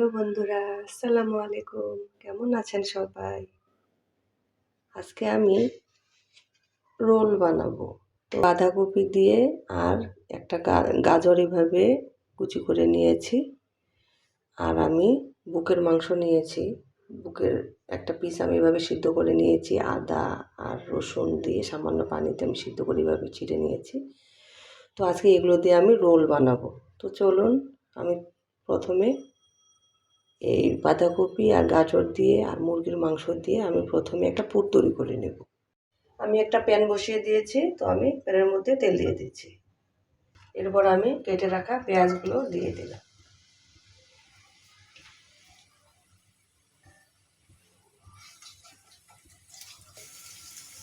Hello বন্ধুরা, আসসালামু আলাইকুম। কেমন আছেন সবাই? আজকে আমি রোল বানাবো। তো বাঁধাকপি দিয়ে আর একটা গাজর এভাবে কুচি করে নিয়েছি। আর আমি বুকের মাংস নিয়েছি। বুকের একটা পিস আমি এভাবে সিদ্ধ করে নিয়েছি। আদা আর রসুন দিয়ে সামান্য পানিতে আমি সিদ্ধ করে এভাবে ছিঁড়ে নিয়েছি। তো আজকে এগুলো দিয়ে আমি রোল বানাবো। তো চলুন, আমি প্রথমে এই বাঁধাকপি আর গাজর দিয়ে আর মুরগির মাংস দিয়ে আমি প্রথমে একটা পুর তৈরি করে নেব। আমি একটা প্যান বসিয়ে দিয়েছি, তো আমি প্যানের মধ্যে তেল দিয়ে দিচ্ছি। এরপর আমি কেটে রাখা পেঁয়াজগুলো দিয়ে দিলাম।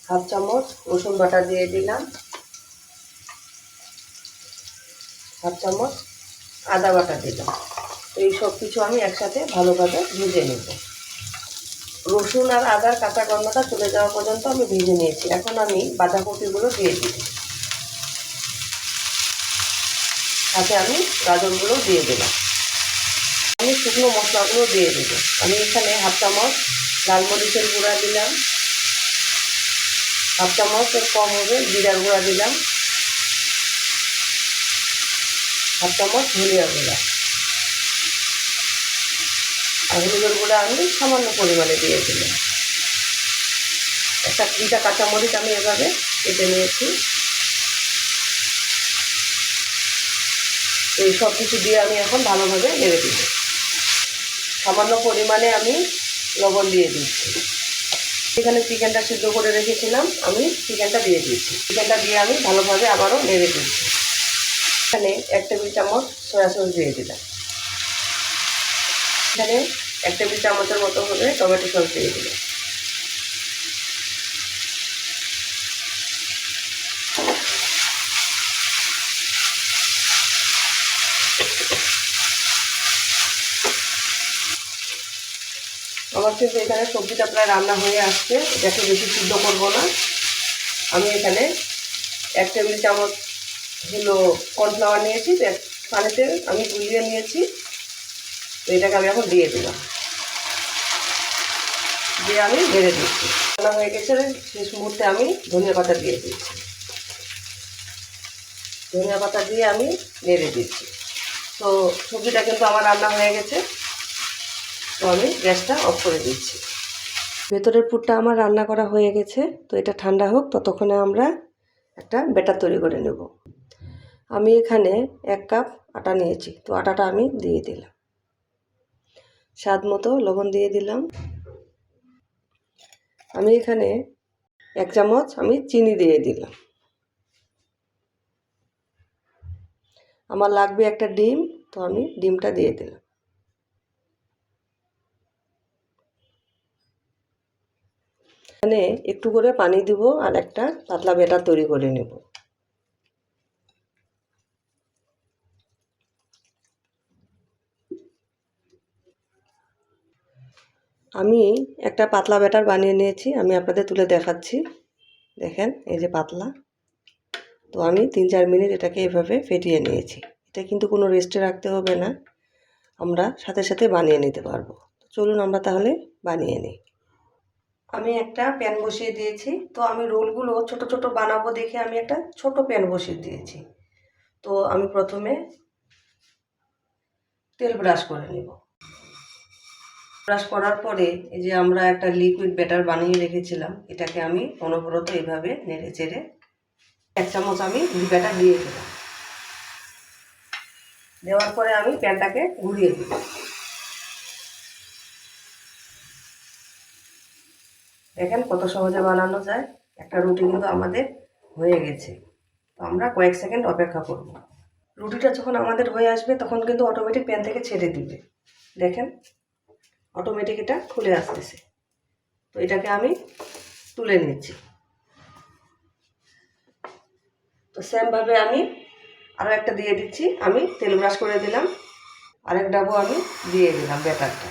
হাফ চামচ রসুন বাটা দিয়ে দিলাম। হাফ চামচ আদা বাটা দিলাম। এই সব কিছু আমি একসাথে ভালোভাবে ভেজে নেব। রসুন আর আদার কাঁচা গন্ধটা চলে যাওয়া পর্যন্ত আমি ভেজে নিয়েছি। এখন আমি বাঁধাকপিগুলো দিয়ে দিই। সাথে আমি গাজরগুলো দিয়ে দিলাম। আমি শুকনো মশলাগুলো দিয়ে দেবো আমি এখানে হাফ চামচ লাল মরিচের গুঁড়া দিলাম। হাফ চামচের কম হবে জিরার গুঁড়া দিলাম। হাফ চামচ ধনিয়া গুঁড়া। আর হলুদের আমি সামান্য পরিমাণে দিয়ে দিলাম একটা দুইটা কাঁচামরিচ আমি এভাবে কেটে নিয়েছি। এই সব কিছু দিয়ে আমি এখন ভালোভাবে নেড়ে দিব সামান্য পরিমাণে আমি লবণ দিয়ে দিচ্ছি। এখানে চিকেনটা সিদ্ধ করে রেখেছিলাম, আমি চিকেনটা দিয়ে দিচ্ছি। চিকেনটা দিয়ে আমি ভালোভাবে আবারও নেড়ে দিচ্ছি। এখানে এক টেবিল চামচ সয়া সস দিয়ে দিলাম। এখানে এক টেবিল চামচের মতো হবে টমেটো সস দিয়ে দিলাম। আমার কিন্তু এখানে সবজিটা প্রায় রান্না হয়ে আসছে, এটাকে বেশি সিদ্ধ করব না। আমি এখানে এক টেবিল চামচ হলো কর্নফ্লাওয়ার নিয়েছি পানিতে আমি গুলিয়ে নিয়েছি। তো এটাকে আমি এখন দিয়ে দিলাম। দিয়ে আমি বেড়ে দিচ্ছি। রান্না হয়ে গেছে, শেষ মুহূর্তে আমি ধনিয়া পাতা দিয়ে দিচ্ছি। ধনিয়া পাতা দিয়ে আমি নেড়ে দিচ্ছি। তো সবজিটা কিন্তু আমার রান্না হয়ে গেছে। তো আমি গ্যাসটা অফ করে দিচ্ছি। ভেতরের পুরটা আমার রান্না করা হয়ে গেছে। তো এটা ঠান্ডা হোক, ততক্ষণে আমরা একটা ব্যাটার তৈরি করে নেব। আমি এখানে এক কাপ আটা নিয়েছি। তো আটাটা আমি দিয়ে দিলাম। স্বাদ মতো লবণ দিয়ে দিলাম। আমি এখানে এক চামচ আমি চিনি দিয়ে দিলাম। আমার লাগবে একটা ডিম, তো আমি ডিমটা দিয়ে দিলাম। এখানে একটু করে পানি দিব আর একটা পাতলা ব্যাটার তৈরি করে নেব। আমি একটা পাতলা ব্যাটার বানিয়ে নিয়েছি, আমি আপনাদের তুলে দেখাচ্ছি। দেখেন, এই যে পাতলা। তো আমি তিন চার মিনিট এটাকে এভাবে ফেটিয়ে নিয়েছি। এটা কিন্তু কোনো রেস্টে রাখতে হবে না। আমরা সাথে সাথে বানিয়ে নিতে পারব। চলুন আমরা তাহলে বানিয়ে নিই। আমি একটা প্যান বসিয়ে দিয়েছি। তো আমি রোলগুলো ছোট ছোট বানাবো দেখে আমি একটা ছোট প্যান বসিয়ে দিয়েছি। তো আমি প্রথমে তেল ব্রাশ করে নেব। ব্রাশ করার পরে এই যে আমরা একটা লিকুইড ব্যাটার বানিয়ে রেখেছিলাম, এটাকে আমি অনবরত এভাবে নেড়ে চেড়ে এক চামচ আমি ব্যাটার দিয়ে দিলাম। দেওয়ার পরে আমি প্যানটাকে ঘুরিয়ে দিই দেখেন কত সহজে বানানো যায়, একটা রুটি কিন্তু আমাদের হয়ে গেছে। তো আমরা কয়েক সেকেন্ড অপেক্ষা করব। রুটিটা যখন আমাদের হয়ে আসবে, তখন কিন্তু অটোমেটিক প্যান থেকে ছেড়ে দিবে। দেখেন অটোমেটিক এটা খুলে আসতেছে। তো এটাকে আমি তুলে নিচ্ছি। তো সেমভাবে আমি আরও একটা দিয়ে দিচ্ছি। আমি তেল ব্রাশ করে দিলাম। আরেক ডাবো আমি দিয়ে দিলাম ব্যাটারটা।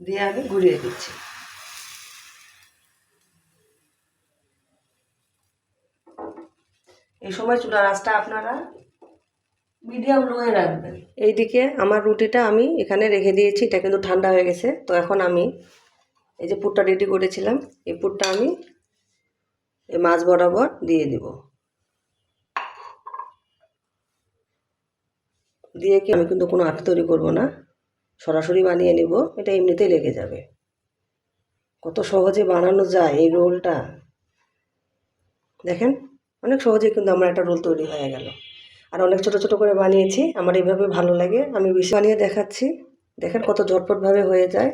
দিয়ে আমি ঘুরিয়ে দিচ্ছি। এই সময় চুলার আঁচটা আপনারা মিডিয়াম লোয়ে রাখবেন। এইদিকে আমার রুটিটা আমি এখানে রেখে দিয়েছি, এটা কিন্তু ঠান্ডা হয়ে গেছে। তো এখন আমি এই যে পুরটা রেডি করেছিলাম, এই পুরটা আমি এই মাছ বরাবর দিয়ে দিব। দিয়ে কি আমি কিন্তু কোনো আটা তৈরি করব না, সরাসরি বানিয়ে নিব, এটা এমনিতেই লেগে যাবে। কত সহজে বানানো যায় এই রোলটা। দেখেন, অনেক সহজে কিন্তু আমার একটা রোল তৈরি হয়ে গেল। আর অনেক ছোট ছোট করে বানিয়েছি। আমার এইভাবে ভালো লাগে। আমি বেশি বানিয়ে দেখাচ্ছি। দেখেন কত ঝটপটভাবে হয়ে যায়।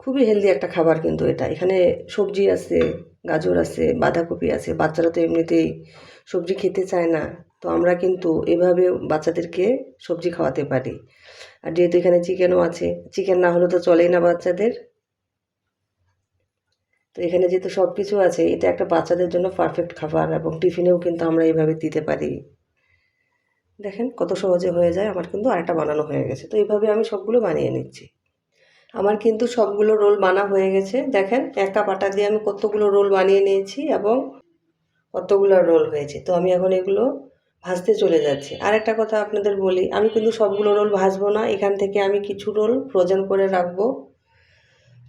খুবই হেলদি একটা খাবার কিন্তু এটা। এখানে সবজি আছে, গাজর আছে, বাঁধাকপি আছে। বাচ্চারা তো এমনিতেই সবজি খেতে চায় না। তো আমরা কিন্তু এভাবে বাচ্চাদেরকে সবজি খাওয়াতে পারি। আর যেহেতু এখানে চিকেনও আছে, চিকেন না হলে তো চলেই না বাচ্চাদের। তো এখানে যেহেতু সব কিছু আছে, এটা একটা বাচ্চাদের জন্য পারফেক্ট খাবার এবং টিফিনেও কিন্তু আমরা এইভাবে দিতে পারি। দেখেন কত সহজে হয়ে যায়, আমার কিন্তু আরেকটা বানানো হয়ে গেছে। তো এইভাবে আমি সবগুলো বানিয়ে নিচ্ছি। আমার কিন্তু সবগুলো রোল বানা হয়ে গেছে। দেখেন, একটা পাটা দিয়ে আমি কতগুলো রোল বানিয়ে নিয়েছি এবং কতগুলো রোল হয়েছে। তো আমি এখন এগুলো ভাজতে চলে যাচ্ছি। আর একটা কথা আপনাদের বলি, আমি কিন্তু সবগুলো রোল ভাজবো না। এখান থেকে আমি কিছু রোল ফ্রোজেন করে রাখব।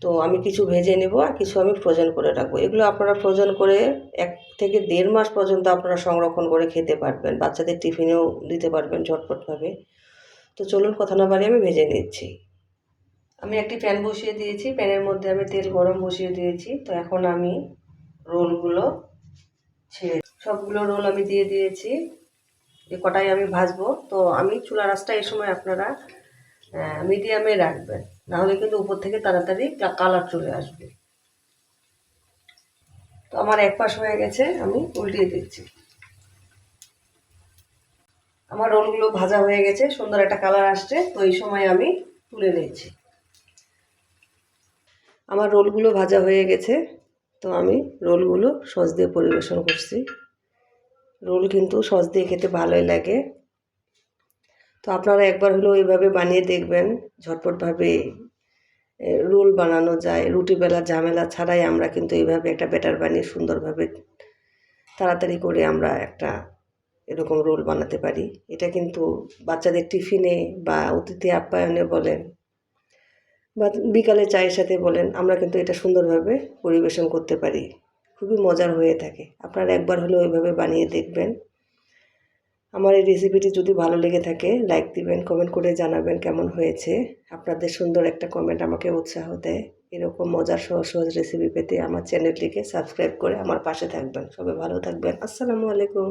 তো আমি কিছু ভেজে নেব আর কিছু আমি ফ্রোজেন করে রাখব। এগুলো আপনারা ফ্রোজেন করে এক থেকে দেড় মাস পর্যন্ত আপনারা সংরক্ষণ করে খেতে পারবেন, বাচ্চাদের টিফিনেও দিতে পারবেন ঝটপটভাবে। তো চলুন কথা না বাড়ি আমি ভেজে নিচ্ছি। আমি একটি প্যান বসিয়ে দিয়েছি, প্যানের মধ্যে আমি তেল গরম বসিয়ে দিয়েছি। তো এখন আমি রোলগুলো ছেড়ে সবগুলো রোল আমি দিয়ে দিয়েছি। যে কটাই আমি ভাজবো, তো আমি চুলা রাসটা এই সময় আপনারা মিডিয়ামে রাখবেন। নাহলে কিন্তু উপর থেকে তাড়াতাড়ি কালার চলে আসবে। তো আমার এক পাশ হয়ে গেছে, আমি উল্টিয়ে দিচ্ছি। আমার রোলগুলো ভাজা হয়ে গেছে, সুন্দর একটা কালার আসছে, তো এই সময় আমি তুলে নিচ্ছি। আমার রোলগুলো ভাজা হয়ে গেছে, তো আমি রোলগুলো সস দিয়ে পরিবেশন করছি। রোল কিন্তু সস দিয়ে খেতে ভালোই লাগে। তো আপনারা একবার হলেও এইভাবে বানিয়ে দেখবেন, ঝটপটভাবে রোল বানানো যায় রুটি বেলা ঝামেলা ছাড়াই আমরা কিন্তু এইভাবে একটা ব্যাটার বানিয়ে সুন্দরভাবে তাড়াতাড়ি করে আমরা একটা এরকম রোল বানাতে পারি। এটা কিন্তু বাচ্চাদের টিফিনে বা অতিথি আপ্যায়নে বলেন বা বিকালে চায়ের সাথে বলেন, আমরা কিন্তু এটা সুন্দরভাবে পরিবেশন করতে পারি। খুবই মজার হয়ে থাকে। আপনারা একবার হলেও ওইভাবে বানিয়ে দেখবেন। আমার এই রেসিপিটি যদি ভালো লেগে থাকে লাইক দিবেন কমেন্ট করে জানাবেন কেমন হয়েছে। আপনাদের সুন্দর একটা কমেন্ট আমাকে উৎসাহ দেয়। এরকম মজার সহজ সহজ রেসিপি পেতে আমার চ্যানেলটিকে সাবস্ক্রাইব করে আমার পাশে থাকবেন। সবাই ভালো থাকবেন। আসসালামু আলাইকুম।